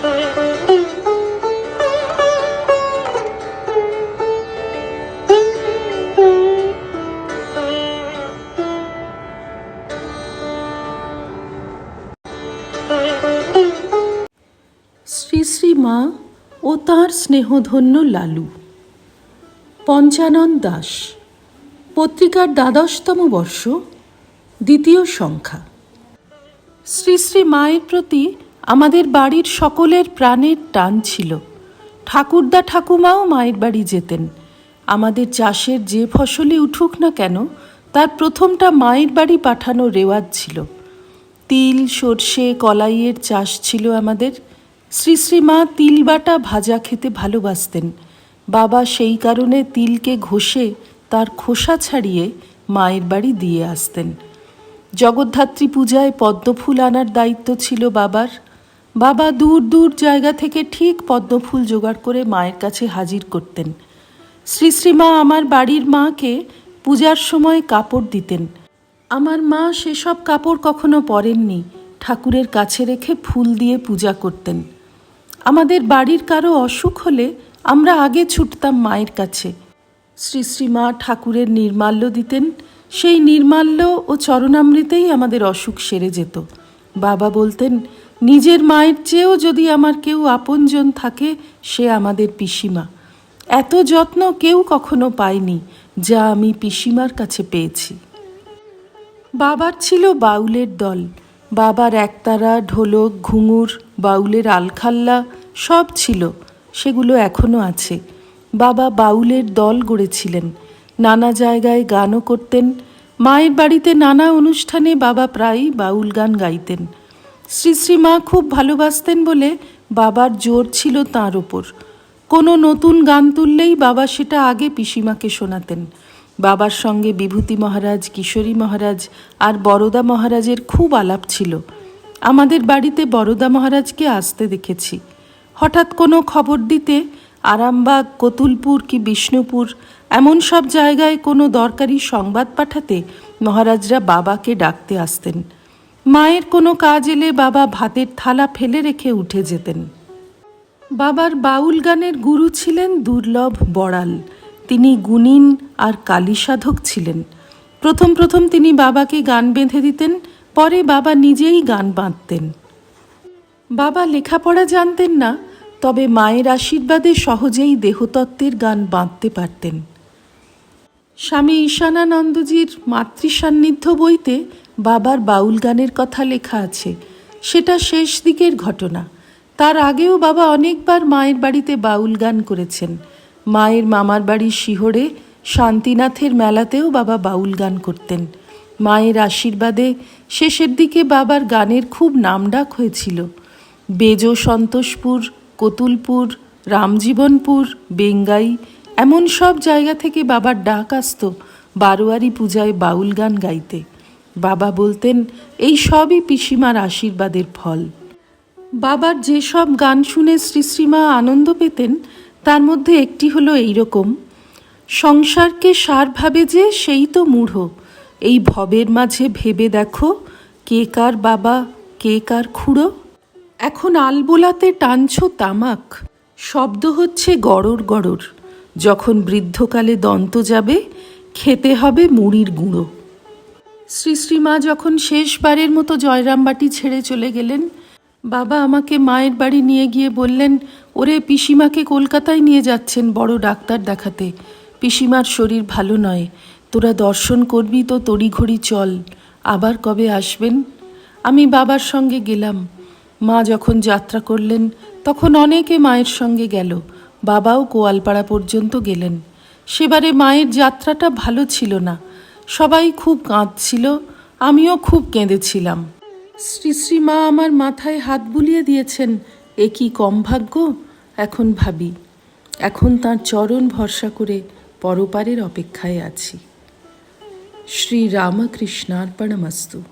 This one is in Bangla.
শ্রী মা ও তাঁর স্নেহধন্য লালু। পঞ্চানন দাস, পত্রিকার দ্বাদশতম বর্ষ, দ্বিতীয় সংখ্যা। শ্রী শ্রী মায়ের প্রতি আমাদের বাড়ির সকলের প্রাণের টান ছিল। ঠাকুরদা ঠাকুমাও মায়ের বাড়ি যেতেন। আমাদের চাষের যে ফসলই উঠুক না কেন, তার প্রথমটা মায়ের বাড়ি পাঠানো রেওয়াজ ছিল। তিল, সর্ষে, কলাইয়ের চাষ ছিল আমাদের। শ্রী শ্রী মা তিল বাটা ভাজা খেতে ভালোবাসতেন। বাবা সেই কারণে তিলকে ঘষে তার খোসা ছাড়িয়ে মায়ের বাড়ি দিয়ে আসতেন। জগদ্ধাত্রী পূজায় পদ্মফুল আনার দায়িত্ব ছিল বাবার। বাবা দূর দূর জায়গা থেকে ঠিক পদ্মফুল জোগাড় করে মায়ের কাছে হাজির করতেন। শ্রী শ্রীমা আমার বাড়ির মাকে পূজার সময় কাপড় দিতেন। আমার মা সেসব কাপড় কখনো পরেননি, ঠাকুরের কাছে রেখে ফুল দিয়ে পূজা করতেন। আমাদের বাড়ির কারও অসুখ হলে আমরা আগে ছুটতাম মায়ের কাছে। শ্রী শ্রীমা ঠাকুরের নির্মাল্য দিতেন, সেই নির্মাল্য ও চরণামৃতেই আমাদের অসুখ সেরে যেত। বাবা বলতেন নিজের মায়ের চেয়েও যদি আমার কেউ আপনজন থাকে, সে আমাদের পিসিমা। এত যত্ন কেউ কখনো পায়নি, যা আমি পিসিমার কাছে পেয়েছি। বাবার ছিল বাউলের দল। বাবার একতারা, ঢোলক, ঘুঙুর, বাউলের আলখাল্লা সব ছিল, সেগুলো এখনও আছে। বাবা বাউলের দল গড়েছিলেন। নানা জায়গায় গানও করতেন। মায়ের বাড়িতে নানা অনুষ্ঠানে বাবা প্রায়ই বাউল গান গাইতেন। শ্রী শ্রীমা খুব ভালোবাসতেন বলে বাবার জোর ছিল তাঁর ওপর কোনো নতুন গান তুললেই বাবা সেটা আগে পিসিমাকে শোনাতেন। বাবার সঙ্গে বিভূতি মহারাজ, কিশোরী মহারাজ আর বরদা মহারাজের খুব আলাপ ছিল। আমাদের বাড়িতে বরদা মহারাজকে আসতে দেখেছি। হঠাৎ কোনো খবর দিতে আরামবাগ, কতুলপুর কি বিষ্ণুপুর এমন সব জায়গায় কোনো দরকারি সংবাদ পাঠাতে মহারাজরা বাবাকে ডাকতে আসতেন। মায়ের কোনো কাজ এলে বাবা ভাতের থালা ফেলে রেখে উঠে যেতেন। বাবার বাউল গানের গুরু ছিলেন দুর্লভ বড়াল। তিনি গুণিন আর কালী সাধক ছিলেন। প্রথম প্রথম তিনি বাবাকে গান বেঁধে দিতেন, পরে বাবা নিজেই গান বাঁধতেন। বাবা লেখাপড়া জানতেন না, তবে মায়ের আশীর্বাদে সহজেই দেহতত্ত্বের গান বাঁধতে পারতেন। স্বামী ঈশানানন্দজির মাতৃসান্নিধ্য বইতে বাবার বাউল গানের কথা লেখা আছে। সেটা শেষ দিকের ঘটনা। তার আগেও বাবা অনেকবার মায়ের বাড়িতে বাউল গান করেছেন। মায়ের মামার বাড়ির শিহরে শান্তিনাথের মেলাতেও বাবা বাউল গান করতেন। মায়ের আশীর্বাদে শেষের দিকে বাবার গানের খুব নামডাক হয়েছিল। বেজো সন্তোষপুর, কতুলপুর, রামজীবনপুর, বেঙ্গাই এমন সব জায়গা থেকে বাবার ডাক আসতো বারোয়ারি পূজায় বাউল গান গাইতে। বাবা বলতেন, এই সবই পিসিমার আশীর্বাদের ফল। বাবার যেসব গান শুনে শ্রী শ্রীমা আনন্দ পেতেন, তার মধ্যে একটি হলো এইরকম, সংসারকে সার ভাবে যে সেই তো মূঢ়। এই ভবের মাঝে ভেবে দেখো কে কার বাবা, কে কার খুঁড়ো। এখন আলবোলাতে টানছো তামাক, শব্দ হচ্ছে গড়র গড়র। যখন বৃদ্ধকালে দন্ত যাবে, খেতে হবে মুড়ির গুঁড়ো। শ্রী শ্রীমা যখন শেষবারের মতো জয়রামবাটি ছেড়ে চলে গেলেন, বাবা আমাকে মায়ের বাড়ি নিয়ে গিয়ে বললেন, ওরে পিসিমাকে কলকাতায় নিয়ে যাচ্ছেন বড় ডাক্তার দেখাতে। পিসিমার শরীর ভালো নয়। তোরা দর্শন করবি তো তড়িঘড়ি চল। আবার কবে আসবেন? আমি বাবার সঙ্গে গেলাম। মা যখন যাত্রা করলেন, তখন অনেকে মায়ের সঙ্গে গেল। বাবাও গোয়ালপাড়া পর্যন্ত গেলেন। সেবারে মায়ের যাত্রাটা ভালো ছিল না। সবাই খুব কাঁদছিল, আমিও খুব কেঁদেছিলাম। শ্রী শ্রী মা আমার মাথায় হাত বুলিয়ে দিয়েছেন, এ কি কম ভাগ্য? এখন ভাবি। এখন তার চরণ ভরসা করে পরপারের অপেক্ষায় আছি। শ্রী রামকৃষ্ণার্পণমস্তু।